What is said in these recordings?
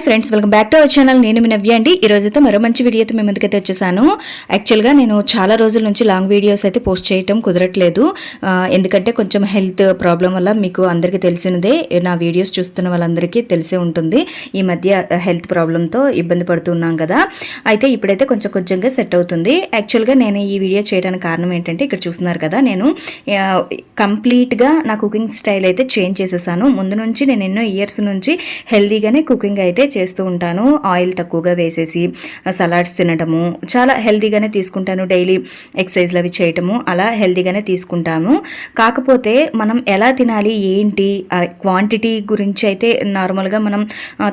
Hi friends welcome back to our channel. నేను మీ నవ్య అండి. ఈ రోజైతే మరో మంచి వీడియోతో మేము ముందుకైతే వచ్చేసాను. యాక్చువల్గా నేను చాలా రోజుల నుంచి లాంగ్ వీడియోస్ అయితే పోస్ట్ చేయటం కుదరట్లేదు. ఎందుకంటే కొంచెం హెల్త్ ప్రాబ్లం వల్ల మీకు అందరికీ తెలిసినదే నా వీడియోస్ చూస్తున్న వాళ్ళందరికీ తెలిసే ఉంటుంది. ఈ మధ్య హెల్త్ ప్రాబ్లంతో ఇబ్బంది పడుతున్నాం కదా. అయితే ఇప్పుడైతే కొంచెం కొంచెంగా సెట్ అవుతుంది. యాక్చువల్గా నేను ఈ వీడియో చేయడానికి కారణం ఏంటంటే ఇక్కడ చూస్తున్నారు కదా నేను కంప్లీట్గా నా కుకింగ్ స్టైల్ అయితే చేంజ్ చేసేసాను. ముందు నుంచి నేను ఎన్నో ఇయర్స్ నుంచి హెల్దీగానే కుకింగ్ అయితే చేస్తూ ఉంటాను. ఆయిల్ తక్కువగా వేసేసి సలాడ్స్ తినడము చాలా హెల్దీగానే తీసుకుంటాను. డైలీ ఎక్సర్సైజ్లు అవి చేయటము అలా హెల్దీగానే తీసుకుంటాము కాకపోతే మనం ఎలా తినాలి ఏంటి క్వాంటిటీ గురించి అయితే నార్మల్గా మనం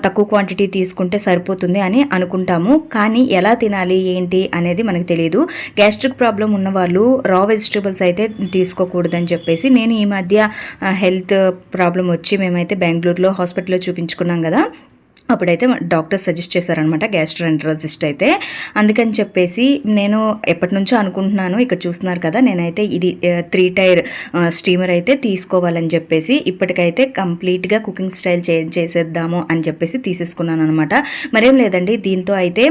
తక్కువ క్వాంటిటీ తీసుకుంటే సరిపోతుంది అని అనుకుంటాము. కానీ ఎలా తినాలి ఏంటి అనేది మనకు తెలియదు. గ్యాస్ట్రిక్ ప్రాబ్లం ఉన్న వాళ్ళు రా వెజిటేబుల్స్ అయితే తీసుకోకూడదని చెప్పేసి నేను ఈ మధ్య హెల్త్ ప్రాబ్లం వచ్చి మేమైతే బెంగళూరులో హాస్పిటల్లో చూపించుకున్నాం కదా. అప్పుడైతే డాక్టర్ సజెస్ట్ చేశారనమాట గ్యాస్ట్రోఎంట్రాలజిస్ట్ అయితే. అందుకని చెప్పేసి నేను ఎప్పటి నుంచో అనుకుంటున్నాను ఇక్కడ చూస్తున్నారు కదా నేనైతే ఇది త్రీ టైర్ స్టీమర్ అయితే తీసుకోవాలని చెప్పేసి ఇప్పటికైతే కంప్లీట్గా కుకింగ్ స్టైల్ చేంజ్ చేసేద్దాము అని చెప్పేసి తీసేసుకున్నాను అనమాట మరేం లేదండి దీంతో అయితే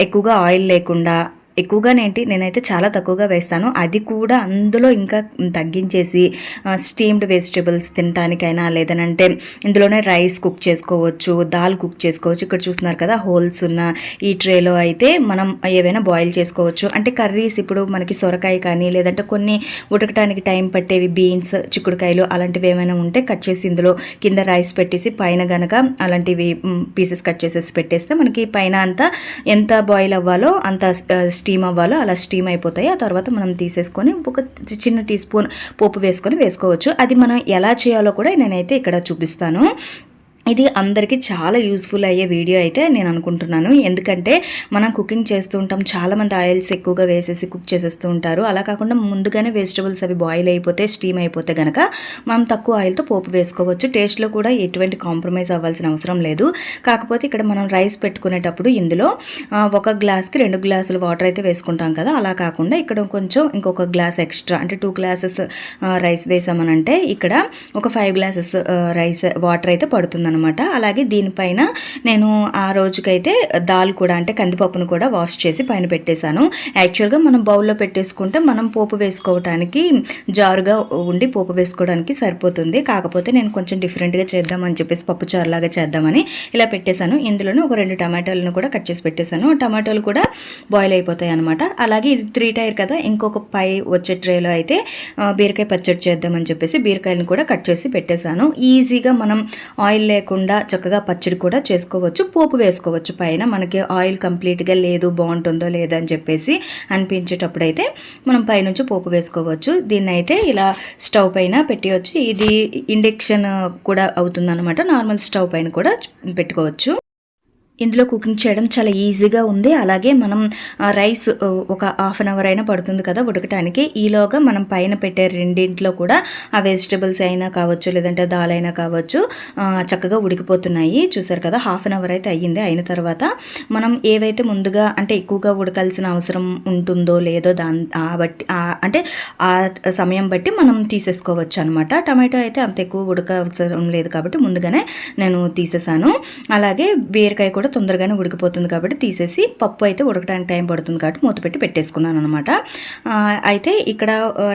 ఎక్కువగా ఆయిల్ లేకుండా ఎక్కువగానేంటి నేనైతే చాలా తక్కువగా వేస్తాను. అది కూడా అందులో ఇంకా తగ్గించేసి స్టీమ్డ్ వెజిటేబుల్స్ తినటానికైనా లేదనంటే ఇందులోనే రైస్ కుక్ చేసుకోవచ్చు దాల్ కుక్ చేసుకోవచ్చు. ఇక్కడ చూస్తున్నారు కదా హోల్స్ ఉన్న ఈ ట్రేలో అయితే మనం ఏవైనా బాయిల్ చేసుకోవచ్చు. అంటే కర్రీస్ ఇప్పుడు మనకి సొరకాయ కానీ లేదంటే కొన్ని ఉడకటానికి టైం పట్టేవి బీన్స్ చిక్కుడుకాయలు అలాంటివి ఏమైనా ఉంటే కట్ చేసి ఇందులో కింద రైస్ పెట్టేసి పైన గనక అలాంటివి పీసెస్ కట్ చేసేసి పెట్టేస్తే మనకి పైన అంతా ఎంత బాయిల్ అవ్వాలో అంత స్టీమ్ అవ్వాలో అలా స్టీమ్ అయిపోతాయి. ఆ తర్వాత మనం తీసేసుకొని ఒక చిన్న టీ స్పూన్ పోపు వేసుకొని వేసుకోవచ్చు. అది మనం ఎలా చేయాలో కూడా నేనైతే ఇక్కడ చూపిస్తాను. ఇది అందరికీ చాలా యూస్ఫుల్ అయ్యే వీడియో అయితే నేను అనుకుంటున్నాను. ఎందుకంటే మనం కుకింగ్ చేస్తూ ఉంటాం. చాలామంది ఆయిల్స్ ఎక్కువగా వేసేసి కుక్ చేసేస్తూ ఉంటారు. అలా కాకుండా ముందుగానే వెజిటబుల్స్ అవి బాయిల్ అయిపోతే స్టీమ్ అయిపోతే గనక మనం తక్కువ ఆయిల్తో పోపు వేసుకోవచ్చు. టేస్ట్లో కూడా ఎటువంటి కాంప్రమైజ్ అవ్వాల్సిన అవసరం లేదు. కాకపోతే ఇక్కడ మనం రైస్ పెట్టుకునేటప్పుడు ఇందులో ఒక గ్లాస్కి రెండు గ్లాసులు వాటర్ అయితే వేసుకుంటాం కదా. అలా కాకుండా ఇక్కడ కొంచెం ఇంకొక గ్లాస్ ఎక్స్ట్రా అంటే టూ గ్లాసెస్ రైస్ వేసామనంటే ఇక్కడ ఒక ఫైవ్ గ్లాసెస్ రైస్ వాటర్ అయితే పడుతుంది అనమాట అలాగే దీనిపైన నేను ఆ రోజుకైతే దాల్ కూడా అంటే కందిపప్పును కూడా వాష్ చేసి పైన పెట్టేశాను. యాక్చువల్గా మనం బౌల్లో పెట్టేసుకుంటే మనం పోపు వేసుకోవడానికి జారుగా ఉండి పోపు వేసుకోవడానికి సరిపోతుంది. కాకపోతే నేను కొంచెం డిఫరెంట్గా చేద్దామని చెప్పేసి పప్పు చారులాగా చేద్దామని ఇలా పెట్టేశాను. ఇందులోనే ఒక రెండు టమాటాలను కూడా కట్ చేసి పెట్టేశాను. టమాటాలు కూడా బాయిల్ అయిపోతాయి అనమాట అలాగే ఇది త్రీ టైర్ కదా ఇంకొక పై వచ్చే ట్రేలో అయితే బీరకాయ పచ్చడి చేద్దామని చెప్పేసి బీరకాయలను కూడా కట్ చేసి పెట్టేశాను. ఈజీగా మనం ఆయిల్ లేకుండా చక్కగా పచ్చడి కూడా చేసుకోవచ్చు పోపు వేసుకోవచ్చు. పైన మనకి ఆయిల్ కంప్లీట్గా లేదు బాగుంటుందో లేదో అని చెప్పేసి అనిపించేటప్పుడు అయితే మనం పైనుంచి పోపు వేసుకోవచ్చు. దీన్ని అయితే ఇలా స్టవ్ పైన పెట్టవచ్చు ఇది ఇండక్షన్ కూడా అవుతుందన్నమాట. నార్మల్ స్టవ్ పైన కూడా పెట్టుకోవచ్చు. ఇందులో కుకింగ్ చేయడం చాలా ఈజీగా ఉంది. అలాగే మనం రైస్ ఒక హాఫ్ అన్ అవర్ అయినా పడుతుంది కదా ఉడకటానికి. ఈలోగా మనం పైన పెట్టే రెండింట్లో కూడా ఆ వెజిటబుల్స్ అయినా కావచ్చు లేదంటే దాల్ అయినా కావచ్చు చక్కగా ఉడికిపోతున్నాయి. చూసారు కదా హాఫ్ అన్ అవర్ అయితే అయ్యింది. అయిన తర్వాత మనం ఏవైతే ముందుగా అంటే ఎక్కువగా ఉడకాల్సిన అవసరం ఉంటుందో లేదో దాని బట్టి అంటే ఆ సమయం బట్టి మనం తీసేసుకోవచ్చు అనమాట టమాటో అయితే అంత ఎక్కువ ఉడక అవసరం లేదు కాబట్టి ముందుగానే నేను తీసేసాను. అలాగే బీరకాయ కూడా తొందరగానే ఉడికిపోతుంది కాబట్టి తీసేసి పప్పు అయితే ఉడకడానికి టైం పడుతుంది కాబట్టి మూత పెట్టి పెట్టేసుకున్నాను అనమాట అయితే ఇక్కడ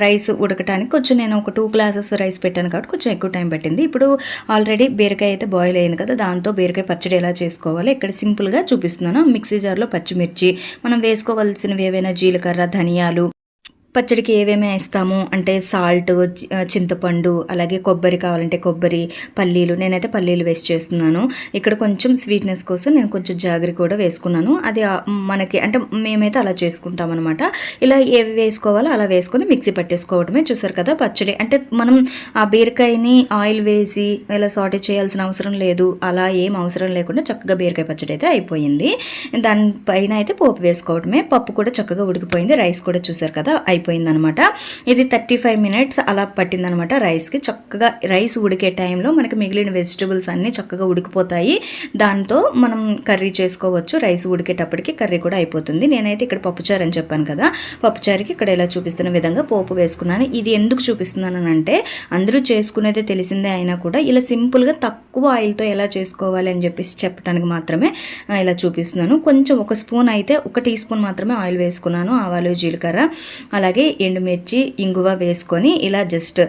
రైస్ ఉడకటానికి కొంచెం నేను ఒక టూ గ్లాసెస్ రైస్ పెట్టాను కాబట్టి కొంచెం ఎక్కువ టైం పట్టింది. ఇప్పుడు ఆల్రెడీ బీరకాయ అయితే బాయిల్ అయింది కదా దాంతో బీరకాయ పచ్చడి ఎలా చేసుకోవాలి ఇక్కడ సింపుల్గా చూపిస్తున్నాను. మిక్సీ జార్లో పచ్చిమిర్చి మనం వేసుకోవాల్సినవి ఏవైనా జీలకర్ర ధనియాలు పచ్చడికి ఏమేమి వేస్తాము? అంటే సాల్ట్ చింతపండు అలాగే కొబ్బరి కావాలంటే కొబ్బరి పల్లీలు. నేనైతే పల్లీలు వేస్ట్ చేస్తున్నాను. ఇక్కడ కొంచెం స్వీట్నెస్ కోసం నేను కొంచెం జాగరి కూడా వేసుకున్నాను. అది మనకి అంటే మేమైతే అలా చేసుకుంటాం అనమాట ఇలా ఏవి వేసుకోవాలో అలా వేసుకొని మిక్సీ పట్టేసుకోవడమే చూసారు కదా పచ్చడి. అంటే మనం ఆ బీరకాయని ఆయిల్ వేసి ఇలా సాటే చేయాల్సిన అవసరం లేదు. అలా ఏం అవసరం లేకుండా చక్కగా బీరకాయ పచ్చడి అయితే అయిపోయింది. దానిపైన అయితే పోపు వేసుకోవడమే. పప్పు కూడా చక్కగా ఉడికిపోయింది. రైస్ కూడా చూసారు కదా అయిపోయింది అయిపోయిందనమాట. ఇది థర్టీ ఫైవ్ మినిట్స్ అలా పట్టిందనమాట రైస్కి చక్కగా రైస్ ఉడికే టైంలో మనకి మిగిలిన వెజిటబుల్స్ అన్నీ చక్కగా ఉడికిపోతాయి. దాంతో మనం కర్రీ చేసుకోవచ్చు. రైస్ ఉడికేటప్పటికి కర్రీ కూడా అయిపోతుంది. నేనైతే ఇక్కడ పప్పుచారు అని చెప్పాను కదా. పప్పుచారుకి ఇక్కడ ఇలా చూపిస్తున్న విధంగా పోపు వేసుకున్నాను. ఇది ఎందుకు చూపిస్తున్నాను అంటే అందరూ చేసుకునేదే తెలిసిందే అయినా కూడా ఇలా సింపుల్గా తక్కువ ఆయిల్తో ఎలా చేసుకోవాలి అని చెప్పేసి చెప్పడానికి మాత్రమే ఇలా చూపిస్తున్నాను. కొంచెం ఒక స్పూన్ అయితే ఒక టీ స్పూన్ మాత్రమే ఆయిల్ వేసుకున్నాను. ఆవాలు జీలకర్ర అలా అలాగే ఎండుమిర్చి ఇంగువ వేసుకొని ఇలా జస్ట్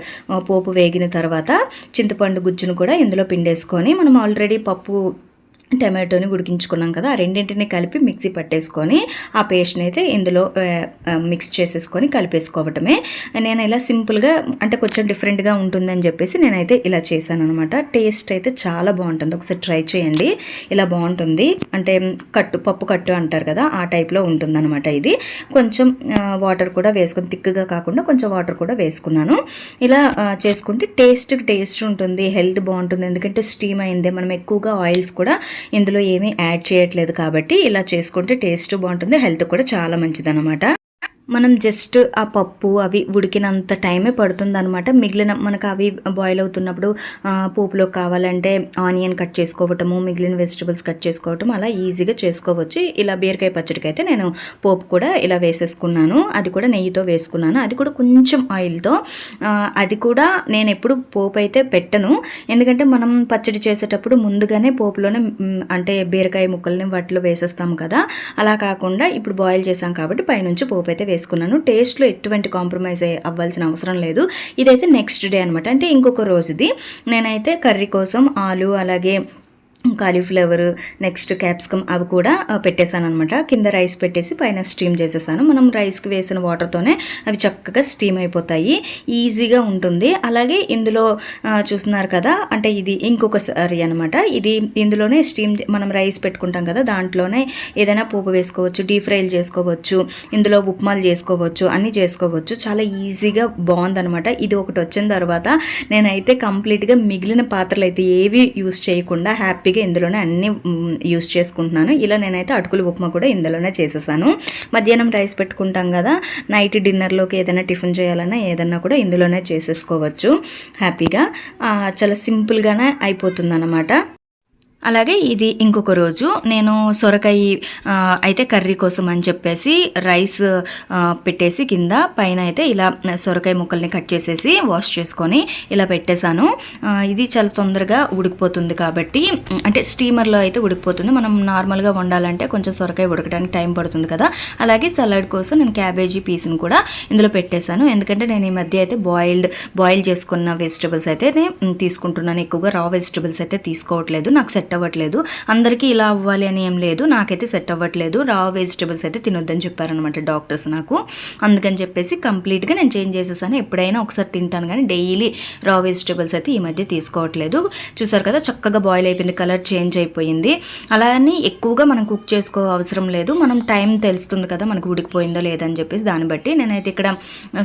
పోపు వేగిన తర్వాత చింతపండు గుజ్జును కూడా ఇందులో పిండేసుకొని మనం ఆల్రెడీ పప్పు టమాటోని ఉడికించుకున్నాం కదా ఆ రెండింటిని కలిపి మిక్సీ పట్టేసుకొని ఆ పేస్ట్ని అయితే ఇందులో మిక్స్ చేసేసుకొని కలిపేసుకోవటమే. నేను ఇలా సింపుల్గా అంటే కొంచెం డిఫరెంట్గా ఉంటుందని చెప్పేసి నేనైతే ఇలా చేశాను అనమాట టేస్ట్ అయితే చాలా బాగుంటుంది. ఒకసారి ట్రై చేయండి. ఇలా బాగుంటుంది. అంటే కట్టు పప్పు కట్టు అంటారు కదా ఆ టైప్లో ఉంటుందన్నమాట ఇది. కొంచెం వాటర్ కూడా వేసుకొని థిక్గా కాకుండా కొంచెం వాటర్ కూడా వేసుకున్నాను. ఇలా చేసుకుంటే టేస్ట్కి టేస్ట్ ఉంటుంది హెల్త్ బాగుంటుంది. ఎందుకంటే స్టీమ్ అయిందే మనం ఎక్కువగా ఆయిల్స్ కూడా ఇందులో ఏమీ యాడ్ చేయట్లేదు కాబట్టి ఇలా చేసుకుంటే టేస్ట్ బాగుంటుంది హెల్త్ కూడా చాలా మంచిదన్నమాట. మనం జస్ట్ ఆ పప్పు అవి ఉడికినంత టైమే పడుతుంది అనమాట మిగిలిన మనకు అవి బాయిల్ అవుతున్నప్పుడు పోపులో కావాలంటే ఆనియన్ కట్ చేసుకోవటము మిగిలిన వెజిటబుల్స్ కట్ చేసుకోవటం అలా ఈజీగా చేసుకోవచ్చు. ఇలా బీరకాయ పచ్చడికి అయితే నేను పోపు కూడా ఇలా వేసేసుకున్నాను. అది కూడా నెయ్యితో వేసుకున్నాను. అది కూడా కొంచెం ఆయిల్తో. అది కూడా నేను ఎప్పుడు పోపు అయితే పెట్టను. ఎందుకంటే మనం పచ్చడి చేసేటప్పుడు ముందుగానే పోపులోనే అంటే బీరకాయ ముక్కల్ని వాటిలో వేసేస్తాం కదా. అలా కాకుండా ఇప్పుడు బాయిల్ చేసాం కాబట్టి పైనుంచి పోపు అయితే వేసుకున్నాను టేస్ట్లో ఎటువంటి కాంప్రమైజ్ అవ్వాల్సిన అవసరం లేదు. ఇదైతే నెక్స్ట్ డే అనమాట అంటే ఇంకొక రోజుది. నేనైతే కర్రీ కోసం ఆలు అలాగే కాలీఫ్లవర్ నెక్స్ట్ క్యాప్సికమ్ అవి కూడా పెట్టేశాను అనమాట కింద రైస్ పెట్టేసి పైన స్టీమ్ చేసేసాను. మనం రైస్కి వేసిన వాటర్తోనే అవి చక్కగా స్టీమ్ అయిపోతాయి. ఈజీగా ఉంటుంది. అలాగే ఇందులో చూస్తున్నారు కదా అంటే ఇది ఇంకొకసారి అనమాట ఇది ఇందులోనే స్టీమ్ మనం రైస్ పెట్టుకుంటాం కదా దాంట్లోనే ఏదైనా పోపు వేసుకోవచ్చు డీప్ ఫ్రైలు చేసుకోవచ్చు ఇందులో ఉప్మాలు చేసుకోవచ్చు అన్నీ చేసుకోవచ్చు. చాలా ఈజీగా బాగుందనమాట ఇది ఒకటి వచ్చిన తర్వాత నేనైతే కంప్లీట్గా మిగిలిన పాత్రలు అయితే ఏవి యూస్ చేయకుండా హ్యాపీగా ఇందులోనే అన్నీ యూస్ చేసుకుంటున్నాను. ఇలా నేనైతే అటుకులు ఉప్మా కూడా ఇందులోనే చేసేసాను. మధ్యాహ్నం రైస్ పెట్టుకుంటాం కదా నైట్ డిన్నర్లోకి ఏదైనా టిఫిన్ చేయాలన్నా ఏదన్నా కూడా ఇందులోనే చేసేసుకోవచ్చు హ్యాపీగా. చాలా సింపుల్గానే అయిపోతుంది అలాగే ఇది ఇంకొక రోజు. నేను సొరకాయ అయితే కర్రీ కోసం అని చెప్పేసి రైస్ పెట్టేసి కింద పైన అయితే ఇలా సొరకాయ ముక్కల్ని కట్ చేసేసి వాష్ చేసుకొని ఇలా పెట్టేశాను. ఇది చాలా తొందరగా ఉడికిపోతుంది కాబట్టి అంటే స్టీమర్లో అయితే ఉడికిపోతుంది. మనం నార్మల్గా వండాలంటే కొంచెం సొరకాయ ఉడకడానికి టైం పడుతుంది కదా. అలాగే సలాడ్ కోసం నేను క్యాబేజీ పీస్ని కూడా ఇందులో పెట్టేశాను. ఎందుకంటే నేను ఈ మధ్య అయితే బాయిల్డ్ బాయిల్ చేసుకున్న వెజిటబుల్స్ అయితే నేను తీసుకుంటున్నాను. ఎక్కువగా రా వెజిటబుల్స్ అయితే తీసుకోవట్లేదు. నాకు సెట్ సెట్ అవ్వట్లేదు. అందరికీ ఇలా అవ్వాలి అని ఏం లేదు. నాకైతే సెట్ అవ్వట్లేదు. రా వెజిటబుల్స్ అయితే తినొద్దని చెప్పారనమాట డాక్టర్స్ నాకు. అందుకని చెప్పేసి కంప్లీట్గా నేను చేంజ్ చేసేసాను. ఎప్పుడైనా ఒకసారి తింటాను కానీ డైలీ రా వెజిటబుల్స్ అయితే ఈ మధ్య తీసుకోవట్లేదు. చూసారు కదా చక్కగా బాయిల్ అయిపోయింది కలర్ చేంజ్ అయిపోయింది. అలా అని ఎక్కువగా మనం కుక్ చేసుకో అవసరం లేదు. మనం టైం తెలుస్తుంది కదా మనకు ఉడికిపోయిందో లేదని చెప్పేసి దాన్ని బట్టి నేనైతే ఇక్కడ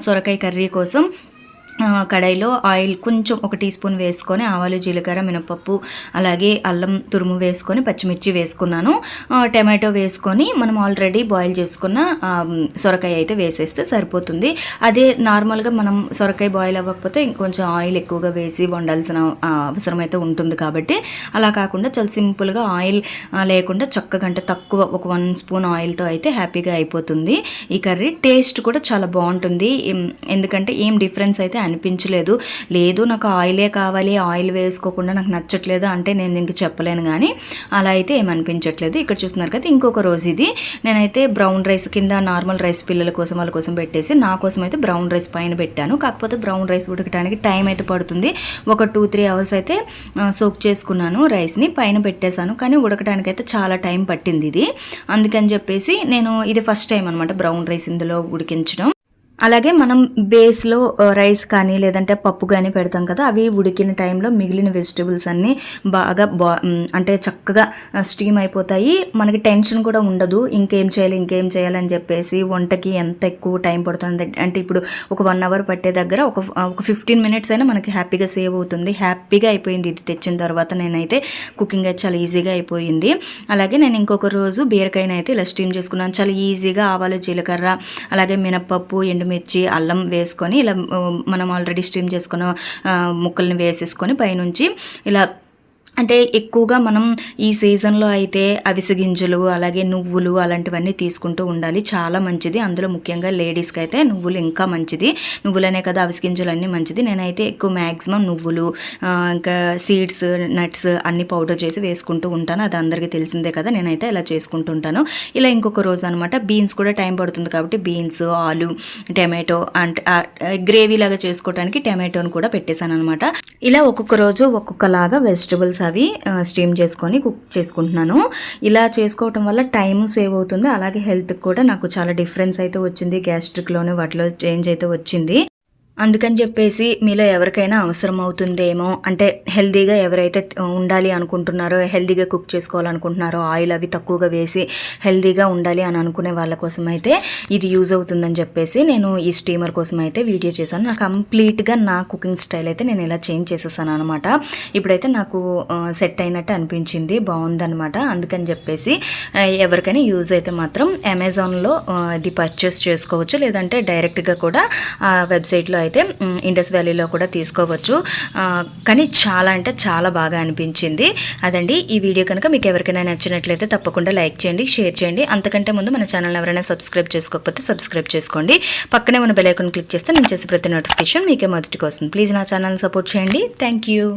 సొరకాయ కర్రీ కోసం కడాయిలో ఆయిల్ కొంచెం ఒక టీ స్పూన్ వేసుకొని ఆవాలు జీలకర్ర మినపప్పు అలాగే అల్లం తురుము వేసుకొని పచ్చిమిర్చి వేసుకున్నాను. టమాటో వేసుకొని మనం ఆల్రెడీ బాయిల్ చేసుకున్న సొరకాయ అయితే వేసేస్తే సరిపోతుంది. అదే నార్మల్గా మనం సొరకాయ బాయిల్ అవ్వకపోతే ఇంకొంచెం ఆయిల్ ఎక్కువగా వేసి వండాల్సిన అవసరం అయితే ఉంటుంది కాబట్టి అలా కాకుండా చాలా సింపుల్గా ఆయిల్ లేకుండా చక్కగంటే తక్కువ ఒక వన్ స్పూన్ ఆయిల్తో అయితే హ్యాపీగా అయిపోతుంది. ఈ కర్రీ టేస్ట్ కూడా చాలా బాగుంటుంది. ఎందుకంటే ఏం డిఫరెన్స్ అయితే అనిపించలేదు. లేదు నాకు ఆయిలే కావాలి ఆయిల్ వేసుకోకుండా నాకు నచ్చట్లేదు అంటే నేను ఇంక చెప్పలేను కానీ అలా అయితే ఏమనిపించట్లేదు. ఇక్కడ చూస్తున్నారు కదా ఇంకొక రోజు ఇది. నేనైతే బ్రౌన్ రైస్ కింద నార్మల్ రైస్ పిల్లల కోసం వాళ్ళ కోసం పెట్టేసి నా కోసం అయితే బ్రౌన్ రైస్ పైన పెట్టాను. కాకపోతే బ్రౌన్ రైస్ ఉడకడానికి టైం అయితే పడుతుంది. ఒక టూ త్రీ అవర్స్ అయితే సోక్ చేసుకున్నాను రైస్ని పైన పెట్టేశాను. కానీ ఉడకడానికి అయితే చాలా టైం పట్టింది ఇది. అందుకని చెప్పేసి నేను ఇది ఫస్ట్ టైం అనమాట బ్రౌన్ రైస్ ఇందులో ఉడికించడం. అలాగే మనం బేస్లో రైస్ కానీ లేదంటే పప్పు కానీ పెడతాం కదా అవి ఉడికిన టైంలో మిగిలిన వెజిటబుల్స్ అన్నీ బాగా బా అంటే చక్కగా స్టీమ్ అయిపోతాయి. మనకి టెన్షన్ కూడా ఉండదు. ఇంకేం చేయాలి ఇంకేం చేయాలని చెప్పేసి వంటకి ఎంత ఎక్కువ టైం పడుతుంది అంటే ఇప్పుడు ఒక వన్ అవర్ పట్టే దగ్గర ఒక ఒక ఫిఫ్టీన్ మినిట్స్ అయినా మనకి హ్యాపీగా సేవ్ అవుతుంది. హ్యాపీగా అయిపోయింది ఇది తెచ్చిన తర్వాత నేనైతే కుకింగ్ అయితే చాలా ఈజీగా అయిపోయింది. అలాగే నేను ఇంకొక రోజు బీరకాయనైతే ఇలా స్టీమ్ చేసుకున్నాను. చాలా ఈజీగా ఆవాలు జీలకర్ర అలాగే మినప్పప్పు ఎండు ఎండుమిర్చి అల్లం వేసుకొని ఇలా మనం ఆల్రెడీ స్టీమ్ చేసుకున్న ముక్కల్ని వేసేసుకొని పైనుంచి ఇలా అంటే ఎక్కువగా మనం ఈ సీజన్లో అయితే అవిసె గింజలు అలాగే నువ్వులు అలాంటివన్నీ తీసుకుంటూ ఉండాలి. చాలా మంచిది. అందులో ముఖ్యంగా లేడీస్కి అయితే నువ్వులు ఇంకా మంచిది. నువ్వులనే కదా అవిసె గింజలు అన్నీ మంచిది. నేనైతే ఎక్కువ మ్యాక్సిమం నువ్వులు ఇంకా సీడ్స్ నట్స్ అన్ని పౌడర్ చేసి వేసుకుంటూ ఉంటాను. అది అందరికీ తెలిసిందే కదా. నేనైతే ఇలా చేసుకుంటుంటాను ఇలా ఇంకొక రోజు అనమాట బీన్స్ కూడా టైం పడుతుంది కాబట్టి బీన్స్ ఆలు టమాటో అంటే గ్రేవీ లాగా చేసుకోవడానికి టమాటోని కూడా పెట్టేశాను అనమాట ఇలా ఒక్కొక్క రోజు ఒక్కొక్కలాగా వెజిటబుల్స్ అవి స్టీమ్ చేసుకొని కుక్ చేసుకుంటున్నాను. ఇలా చేసుకోవటం వల్ల టైం సేవ్ అవుతుంది. అలాగే హెల్త్కి కూడా నాకు చాలా డిఫరెన్స్ అయితే వచ్చింది. గ్యాస్ట్రిక్లోనే వాటిలో చేంజ్ అయితే వచ్చింది. అందుకని చెప్పేసి మీలో ఎవరికైనా అవసరం అవుతుందేమో అంటే హెల్దీగా ఎవరైతే ఉండాలి అనుకుంటున్నారో హెల్దీగా కుక్ చేసుకోవాలనుకుంటున్నారో ఆయిల్ అవి తక్కువగా వేసి హెల్దీగా ఉండాలి అని అనుకునే వాళ్ళ కోసం అయితే ఇది యూజ్ అవుతుందని చెప్పేసి నేను ఈ స్టీమర్ కోసం అయితే వీడియో చేశాను. నాకు కంప్లీట్గా నా కుకింగ్ స్టైల్ అయితే నేను ఇలా చేంజ్ చేసేసాను అనమాట ఇప్పుడైతే నాకు సెట్ అయినట్టు అనిపించింది బాగుందనమాట అందుకని చెప్పేసి ఎవరికైనా యూజ్ అయితే మాత్రం అమెజాన్లో ఇది పర్చేస్ చేసుకోవచ్చు లేదంటే డైరెక్ట్గా కూడా వెబ్సైట్లో అయితే ఇండస్ వ్యాలీలో కూడా తీసుకోవచ్చు. కానీ చాలా అంటే చాలా బాగా అనిపించింది. అదండి ఈ వీడియో కనుక మీకు ఎవరికైనా నచ్చినట్లయితే తప్పకుండా లైక్ చేయండి షేర్ చేయండి. అంతకంటే ముందు మన ఛానల్ ఎవరైనా సబ్స్క్రైబ్ చేసుకోకపోతే సబ్స్క్రైబ్ చేసుకోండి. పక్కనే ఉన్న బెల్ ఐకాన్ క్లిక్ చేస్తే నేను చేసే ప్రతి నోటిఫికేషన్ మీకే మొదటికి వస్తుంది ప్లీజ్ నా ఛానల్ సపోర్ట్ చేయండి. Thank you.